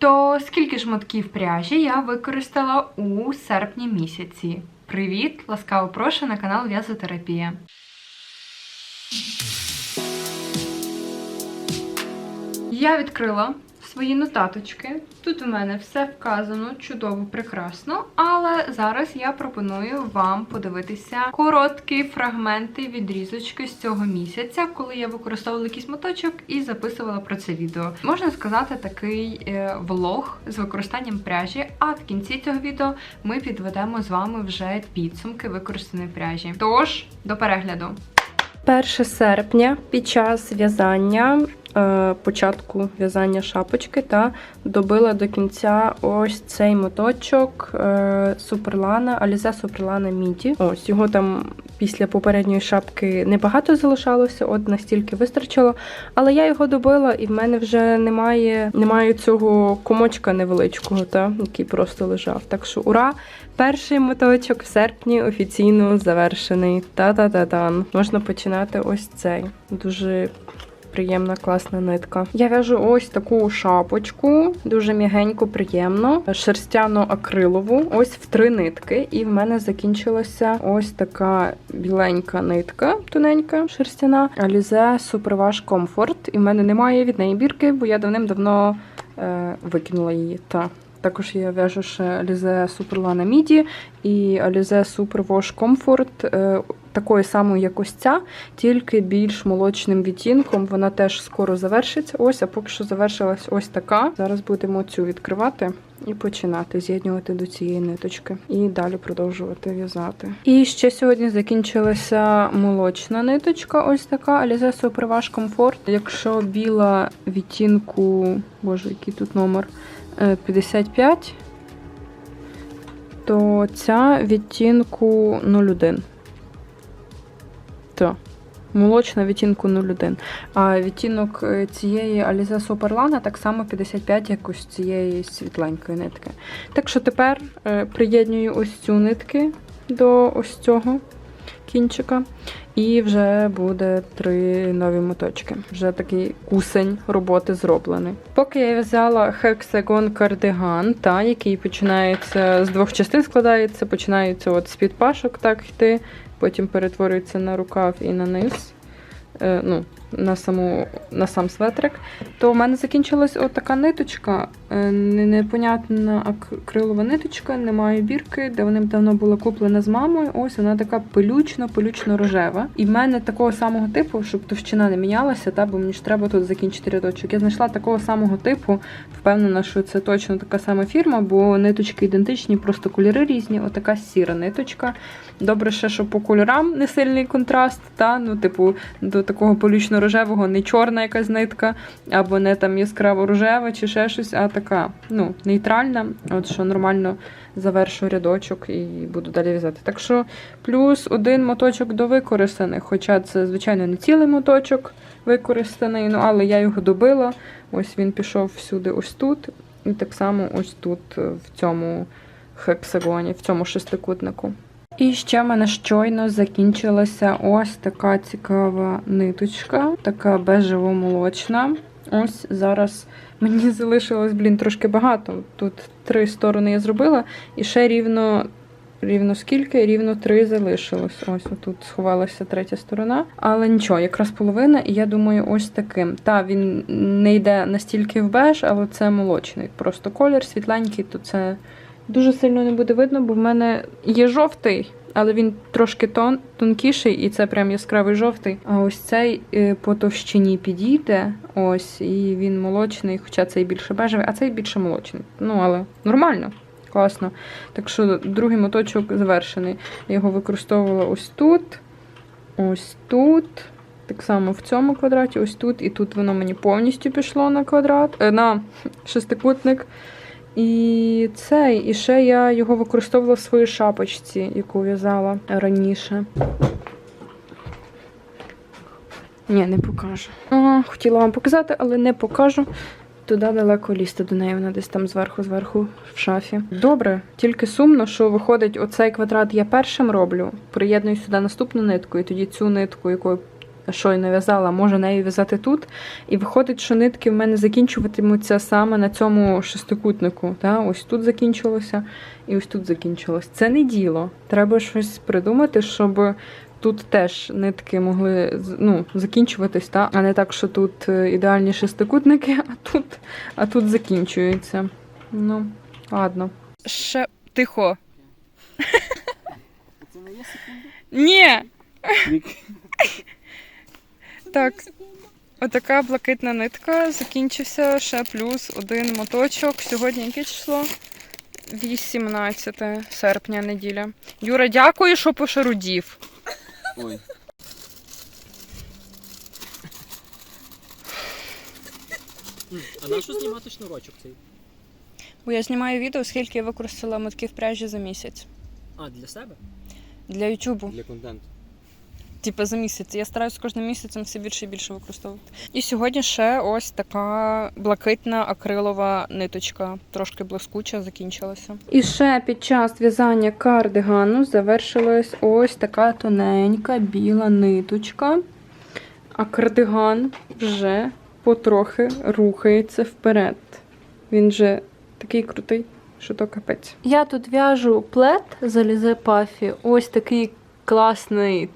То скільки шматків пряжі я використала у серпні місяці? Привіт! Ласкаво прошу на канал В'язотерапія. Я відкрила свої нотаточки. Тут у мене все вказано чудово, прекрасно. Але зараз я пропоную вам подивитися короткі фрагменти відрізочки з цього місяця, коли я використовувала якийсь моточок і записувала про це відео. Можна сказати, такий е, влог з використанням пряжі. А в кінці цього відео ми підведемо з вами вже підсумки використаної пряжі. Тож до перегляду. 1 серпня під час в'язання, початку в'язання шапочки, та добила до кінця ось цей моточок е, Суперлана, Alize Суперлана Міді. Ось його там після попередньої шапки небагато залишалося, от настільки вистачило. Але я його добила, і в мене вже немає, немає цього комочка невеличкого, та, який просто лежав. Так що ура! Перший моточок в серпні офіційно завершений. Та-та-та-тан. Можна починати ось цей. Дуже приємна, класна нитка. Я в'яжу ось таку шапочку, дуже м'ягеньку, приємно, шерстяно-акрилову, ось в три нитки. І в мене закінчилася ось така біленька нитка, тоненька, шерстяна. Alize Superwash Comfort. І в мене немає від неї бірки, бо я давним-давно е, викинула її. Та. Також я в'яжу ще Alize Superlana Midi і Alize Super Wash Comfort е, такої самої, як ось ця, тільки більш молочним відтінком. Вона теж скоро завершиться. Ось, а поки що завершилась ось така. Зараз будемо цю відкривати і починати з'єднувати до цієї ниточки. І далі продовжувати в'язати. І ще сьогодні закінчилася молочна ниточка, ось така Alize Super Wash Comfort. Якщо біла відтінку, боже, який тут номер? е, 55, то ця відтінку 01. То. Молочна відтінку 01. А відтінок е, цієї Alize Superlana так само 55, як ось цієї світленької нитки. Так що тепер е, приєднюю ось цю нитки до ось цього кінчика. І вже буде три нові моточки. Вже такий кусень роботи зроблений. Поки я взяла хексагон кардиган, та, який починається з двох частин, складається, починається от з під пашок так йти, потім перетворюється на рукав і на низ. Е, ну, на саму на сам светрик, то в мене закінчилась от така ниточка, е, непонятна акрилова ниточка, немає бірки, де вона давно була куплена з мамою. Ось вона така пилючно-пилючно рожева. І в мене такого самого типу, щоб товщина не мінялася, та, бо мені ж треба тут закінчити рядочок. Я знайшла такого самого типу, впевнена, що це точно така сама фірма, бо ниточки ідентичні, просто кольори різні. Отака сіра ниточка. Добре, ще, що по кольорам не сильний контраст, та ну, типу, до такого полючно-рожевого не чорна якась нитка, або не там яскраво рожева чи ще щось, а така ну, нейтральна. От що нормально завершу рядочок і буду далі в'язати. Так що плюс один моточок до використаних, хоча це, звичайно, не цілий моточок використаний, ну але я його добила. Ось він пішов всюди, ось тут, і так само ось тут, в цьому хексагоні, в цьому шестикутнику. І ще в мене щойно закінчилася ось така цікава ниточка, така бежево-молочна. Ось зараз мені залишилось, блін, трошки багато. Тут три сторони я зробила, і ще рівно. Рівно скільки? Рівно три залишилось. Ось тут сховалася третя сторона. Але нічого, якраз половина, і я думаю, ось таким. Та, він не йде настільки в беж, але це молочний. Просто колір світленький, то це дуже сильно не буде видно, бо в мене є жовтий, але він трошки тон, тонкіший, і це прям яскравий жовтий. А ось цей е, по товщині підійде. Ось, і він молочний, хоча цей більше бежевий, а цей більше молочний. Ну, але нормально. Класно. Так що другий моточок завершений. Я його використовувала ось тут, ось тут. Так само в цьому квадраті, ось тут, і тут воно мені повністю пішло на квадрат, е, на шестикутник. І цей, і ще я його використовувала в своїй шапочці, яку в'язала раніше. Ні, не покажу. Ага, хотіла вам показати, але не покажу. Туди далеко лізти до неї, вона десь там зверху-зверху в шафі. Добре, тільки сумно, що виходить, оцей квадрат я першим роблю, приєдную сюди наступну нитку, і тоді цю нитку, якою щойно в'язала, можу нею в'язати тут. І виходить, що нитки в мене закінчуватимуться саме на цьому шестикутнику. Та? Ось тут закінчилося і ось тут закінчилось. Це не діло. Треба щось придумати, щоб тут теж нитки могли ну, закінчуватись, та? а не так, що тут е, ідеальні шестикутники, а тут, а тут закінчується. Ну, ладно. Ще тихо. Це не є секунда? Ні. Так, отака блакитна нитка. Закінчився ще плюс один моточок. Сьогодні яке число? 18 серпня неділя. Юра, дякую, що пошарудів. Ой. А на що знімати шнурочок цей? Бо я знімаю відео, скільки я використала мотків пряжі за місяць. А, для себе? Для Ютубу. Для контенту. Типа за місяць. Я стараюся кожним місяцем все більше і більше використовувати. І сьогодні ще ось така блакитна акрилова ниточка, трошки блискуча, закінчилася. І ще під час в'язання кардигану завершилась ось така тоненька біла ниточка. А кардиган вже потрохи рухається вперед. Він вже такий крутий, що то капець. Я тут в'яжу плед з Alize Puffy. Ось такий класний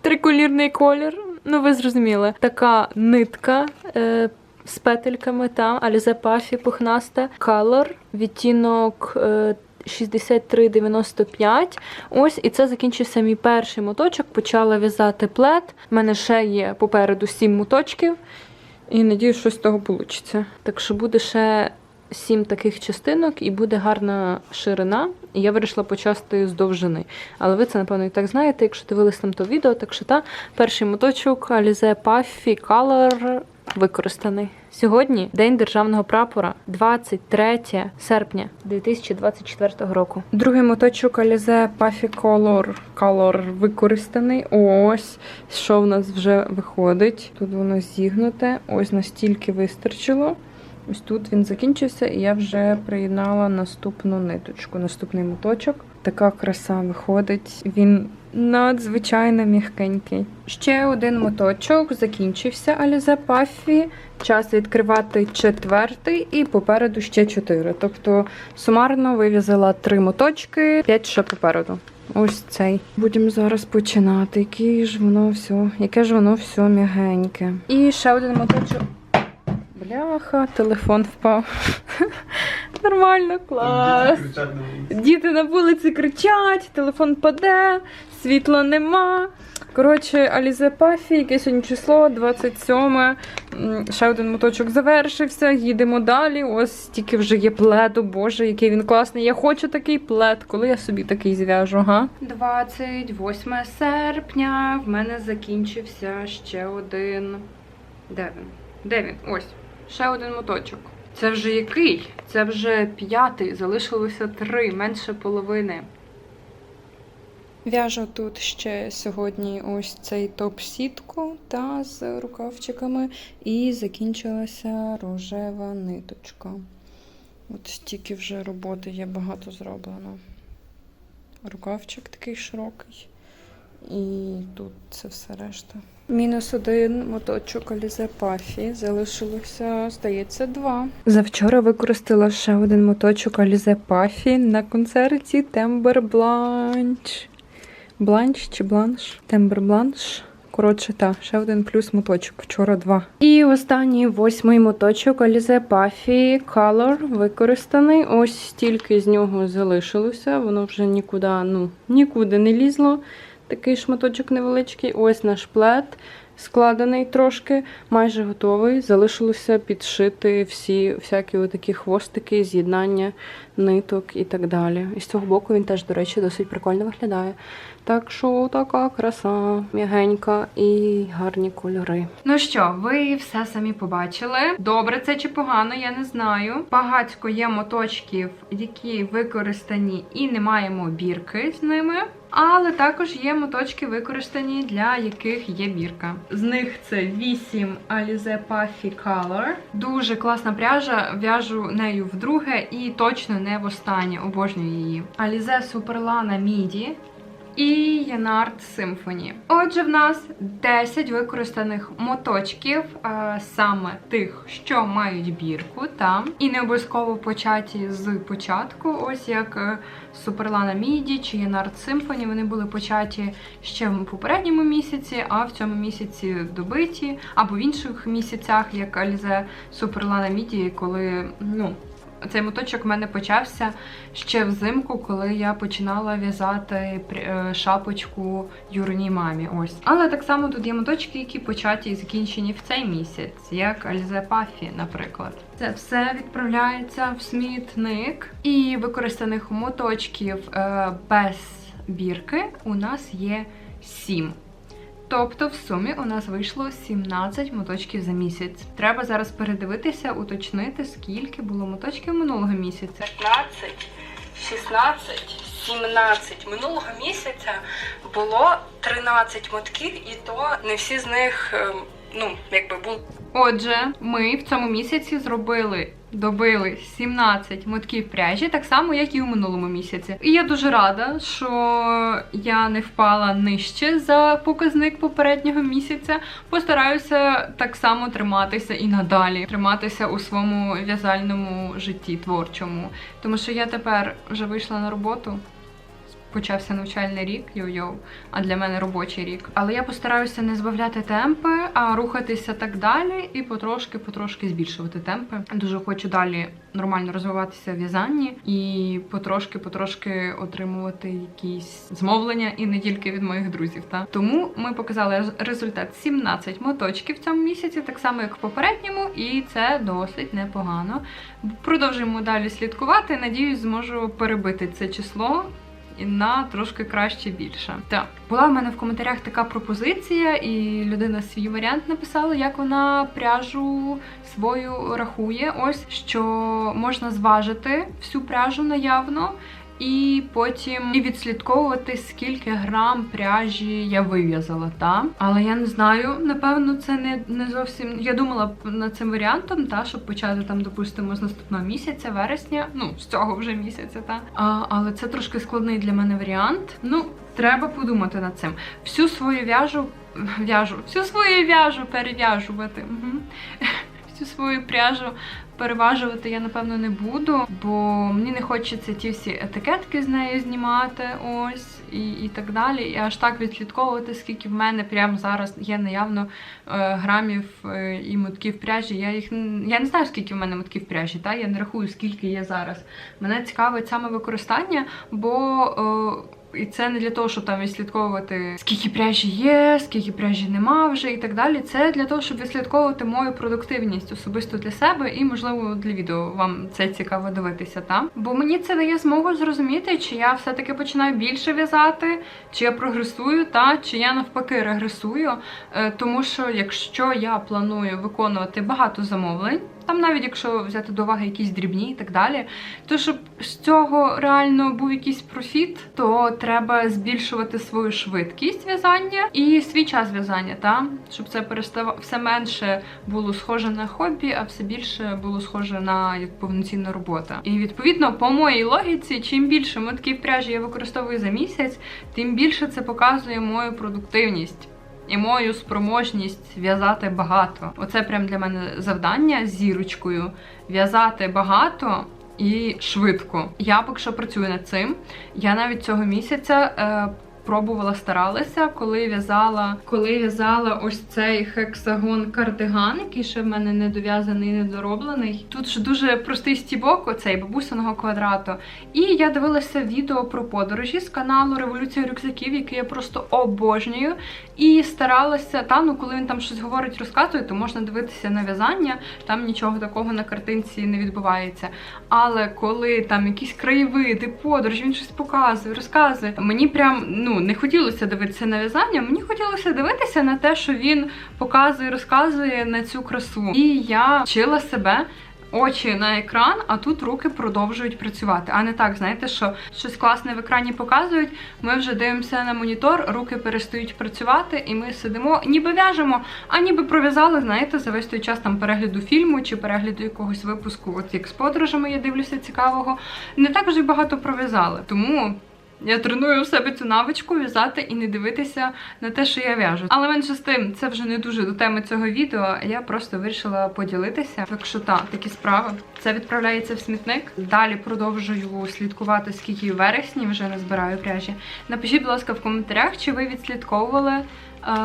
триколірний колір. Ну, ви зрозуміли. Така нитка е, з петельками та Alize Puffy пухнаста. Color, відтінок е, 63,95. Ось, і це закінчився мій перший моточок. Почала в'язати плед. У мене ще є попереду 7 моточків. І надію, що з того вийде. Так що буде ще сім таких частинок і буде гарна ширина. І я вирішила почати з довжини. Але ви це, напевно, і так знаєте, якщо дивились там то відео. Так що та перший моточок Alize Puffy Color використаний. Сьогодні день державного прапора, 23 серпня 2024 року. Другий моточок Alize Puffy Color, Color використаний. Ось що в нас вже виходить. Тут воно зігнуте, ось настільки вистачило. Ось тут він закінчився, і я вже приєднала наступну ниточку, наступний моточок. Така краса виходить. Він надзвичайно м'ягкенький. Ще один моточок закінчився Alize Puffy. Час відкривати четвертий і попереду ще чотири. Тобто сумарно вив'язала три моточки, п'ять ще попереду. Ось цей. Будемо зараз починати. Яке ж воно все, яке ж воно все м'ягеньке. І ще один моточок. Бляха, телефон впав. Нормально, клас. Діти на вулиці кричать, телефон паде, світла нема. Коротше, Alize Puffy, яке сьогодні число, 27. М, Ще один моточок завершився. Їдемо далі. Ось тільки вже є пледу. Боже, який він класний. Я хочу такий плед, коли я собі такий зв'яжу, га? 28 серпня. В мене закінчився ще один. Де він? Де він? Ось. Ще один моточок. Це вже який? Це вже п'ятий, залишилося три, менше половини. В'яжу тут ще сьогодні ось цей топ-сітку та з рукавчиками, і закінчилася рожева ниточка. От стільки вже роботи є багато зроблено. Рукавчик такий широкий. І тут це все решта. Мінус один моточок Alize Puffy. Залишилося, здається, два. Завчора використала ще один моточок Alize на концерті Тембер Бланш. Бланш чи бланш? Тембер Бланш. Коротше, та, ще один плюс моточок. Вчора два. І останній восьмий моточок Alize Puffy Color використаний. Ось стільки з нього залишилося. Воно вже нікуди, ну, нікуди не лізло. Такий шматочок невеличкий. Ось наш плед. Складений трошки, майже готовий. Залишилося підшити всі всякі отакі хвостики, з'єднання ниток і так далі. І з цього боку він теж, до речі, досить прикольно виглядає. Так що така краса, м'ягенька і гарні кольори. Ну що, ви все самі побачили. Добре це чи погано, я не знаю. Багатько є моточків, які використані і не маємо бірки з ними. Але також є моточки використані, для яких є бірка. З них це 8 Alize Puffy Color. Дуже класна пряжа. В'яжу нею вдруге і точно не востаннє. Обожнюю її. Alize Superlana Midi. І Янард Symphony. Отже, в нас 10 використаних моточків, е, саме тих, що мають бірку, та і не обов'язково початі з початку, ось як е, Суперлана Міді чи Янард Symphony, Вони були початі ще в попередньому місяці, а в цьому місяці добиті, або в інших місяцях, як Алізе Суперлана Міді, коли ну. Цей моточок в мене почався ще взимку, коли я починала в'язати е, шапочку Юриній мамі. Ось. Але так само тут є моточки, які початі і закінчені в цей місяць, як Альзе Пафі, наприклад. Це все відправляється в смітник. І використаних моточків е, без бірки у нас є 7. Тобто в сумі у нас вийшло 17 моточків за місяць. Треба зараз передивитися, уточнити, скільки було моточків минулого місяця. 15, 16, 17. Минулого місяця було 13 мотків, і то не всі з них, ем, ну, якби були. Отже, ми в цьому місяці зробили. Добили 17 мотків пряжі, так само, як і у минулому місяці. І я дуже рада, що я не впала нижче за показник попереднього місяця. Постараюся так само триматися і надалі, триматися у своєму в'язальному житті творчому. Тому що я тепер вже вийшла на роботу. Почався навчальний рік, йо-йо, а для мене робочий рік. Але я постараюся не збавляти темпи, а рухатися так далі і потрошки-потрошки збільшувати темпи. Дуже хочу далі нормально розвиватися в в'язанні і потрошки-потрошки отримувати якісь змовлення і не тільки від моїх друзів. Та тому ми показали рез- результат 17 моточків в цьому місяці, так само як в попередньому, і це досить непогано. Продовжуємо далі слідкувати. Надіюсь, зможу перебити це число і на трошки краще більше. Так, була в мене в коментарях така пропозиція, і людина свій варіант написала, як вона пряжу свою рахує. Ось що можна зважити всю пряжу наявно. І потім і відслідковувати, скільки грам пряжі я вив'язала, та але я не знаю. Напевно, це не, не зовсім. Я думала над цим варіантом, та щоб почати там, допустимо, з наступного місяця, вересня, ну з цього вже місяця, та а, але це трошки складний для мене варіант. Ну, треба подумати над цим. Всю свою в'яжу в'яжу, всю свою в'яжу перев'яжувати. Угу. Всю свою пряжу переважувати я напевно не буду, бо мені не хочеться ті всі етикетки з нею знімати, ось і, і так далі. І аж так відслідковувати, скільки в мене прямо зараз є наявно е, грамів е, і мотків пряжі. Я їх я не знаю, скільки в мене мотків пряжі, та я не рахую, скільки є зараз. Мене цікавить саме використання, бо. І це не для того, щоб там відслідковувати, скільки пряжі є, скільки пряжі нема вже і так далі. Це для того, щоб відслідковувати мою продуктивність особисто для себе і, можливо, для відео вам це цікаво дивитися, та? Бо мені це дає змогу зрозуміти, чи я все-таки починаю більше в'язати, чи я прогресую, та чи я навпаки регресую. Е, Тому що якщо я планую виконувати багато замовлень. Там навіть якщо взяти до уваги якісь дрібні і так далі, то щоб з цього реально був якийсь профіт, то треба збільшувати свою швидкість в'язання і свій час в'язання, та щоб це перестав все менше було схоже на хобі, а все більше було схоже на як повноцінна робота. І відповідно, по моїй логіці, чим більше мотків пряжі я використовую за місяць, тим більше це показує мою продуктивність. І мою спроможність в'язати багато. Оце прям для мене завдання з зірочкою в'язати багато і швидко. Я поки що працюю над цим. Я навіть цього місяця. Е, Пробувала, старалася, коли в'язала, коли в'язала ось цей хексагон кардиган, який ще в мене не дов'язаний, не дороблений. Тут ж дуже простий стібок, оцей бабусиного квадрату. І я дивилася відео про подорожі з каналу Революція рюкзаків, який я просто обожнюю. І старалася там, ну коли він там щось говорить, розказує, то можна дивитися на в'язання, там нічого такого на картинці не відбувається. Але коли там якісь краєвиди, подорож, він щось показує, розказує, мені прям ну не хотілося дивитися на в'язання, мені хотілося дивитися на те, що він показує, розказує на цю красу. І я вчила себе. Очі на екран, а тут руки продовжують працювати. А не так, знаєте, що щось класне в екрані показують. Ми вже дивимося на монітор, руки перестають працювати, і ми сидимо, ніби в'яжемо, а ніби пров'язали, знаєте, за весь той час там перегляду фільму чи перегляду якогось випуску, от як з подорожами я дивлюся цікавого. Не так вже багато пров'язали. Тому Я треную в себе цю навичку в'язати і не дивитися на те, що я в'яжу. Але менше з тим, це вже не дуже до теми цього відео. Я просто вирішила поділитися. Так що так, такі справи. Це відправляється в смітник. Далі продовжую слідкувати, скільки в вересні вже назбираю пряжі. Напишіть, будь ласка, в коментарях, чи ви відслідковували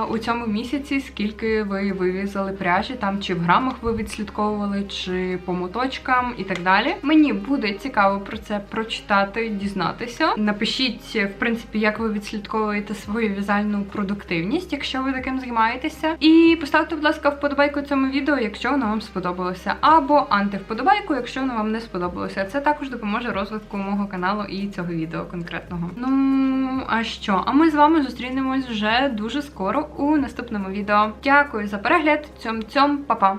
у цьому місяці, скільки ви вивізали пряжі, там чи в грамах ви відслідковували, чи по моточкам і так далі. Мені буде цікаво про це прочитати, дізнатися. Напишіть, в принципі, як ви відслідковуєте свою в'язальну продуктивність, якщо ви таким займаєтеся. І поставте, будь ласка, вподобайку цьому відео, якщо воно вам сподобалося, або антивподобайку, якщо воно вам не сподобалося. Це також допоможе розвитку мого каналу і цього відео конкретного. Ну а що? А ми з вами зустрінемось вже дуже скоро у наступному відео. Дякую за перегляд. Цьом цьом, па-па!